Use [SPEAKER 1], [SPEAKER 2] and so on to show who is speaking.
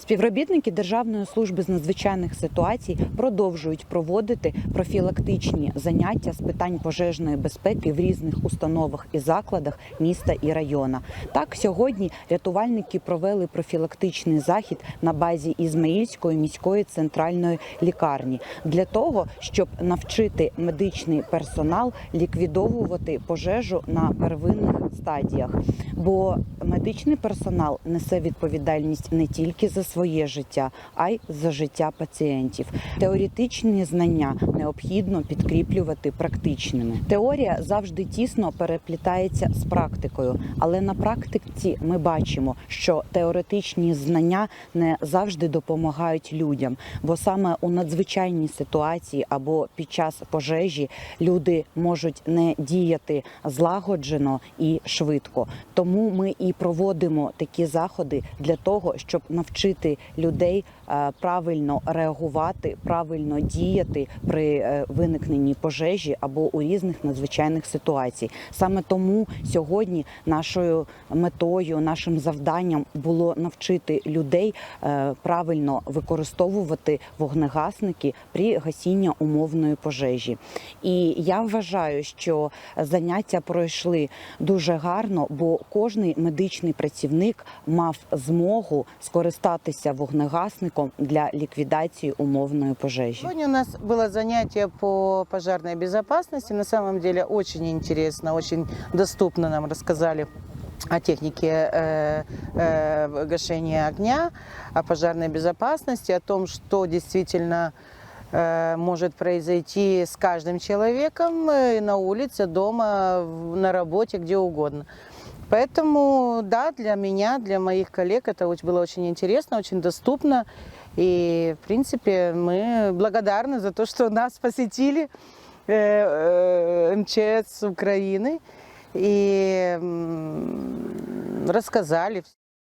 [SPEAKER 1] Співробітники Державної служби з надзвичайних ситуацій продовжують проводити профілактичні заняття з питань пожежної безпеки в різних установах і закладах міста і району. Так, сьогодні рятувальники провели профілактичний захід на базі Ізмаїльської міської центральної лікарні для того, щоб навчити медичний персонал ліквідовувати пожежу на первинних стадіях. Бо медичний персонал несе відповідальність не тільки за своє життя, а й за життя пацієнтів. Теоретичні знання необхідно підкріплювати практичними. Теорія завжди тісно переплітається з практикою, але на практиці ми бачимо, що теоретичні знання не завжди допомагають людям, бо саме у надзвичайній ситуації або під час пожежі люди можуть не діяти злагоджено і швидко. Тому ми і проводимо такі заходи для того, щоб навчити людей е, правильно реагувати, правильно діяти при е, виникненні пожежі або у різних надзвичайних ситуацій. Саме тому сьогодні нашою метою, нашим завданням було навчити людей е, правильно використовувати вогнегасники при гасінні умовної пожежі. І я вважаю, що заняття пройшли дуже гарно, бо кожний медичний працівник мав змогу скористатися вогнегасником для ліквідації умовної пожежі.
[SPEAKER 2] Сегодня у нас было занятие по пожарной безопасности. На самом деле очень интересно, очень доступно нам рассказали о технике э, э, гашения огня, о пожарной безопасности, о том, что действительно э, может произойти с каждым человеком э, на улице, дома, в- на работе, где угодно. Поэтому, да, для меня, для моих коллег это оч- было очень интересно, очень доступно. И, в принципе, мы благодарны за то, что нас посетили э, э, МЧС Украины и м, рассказали.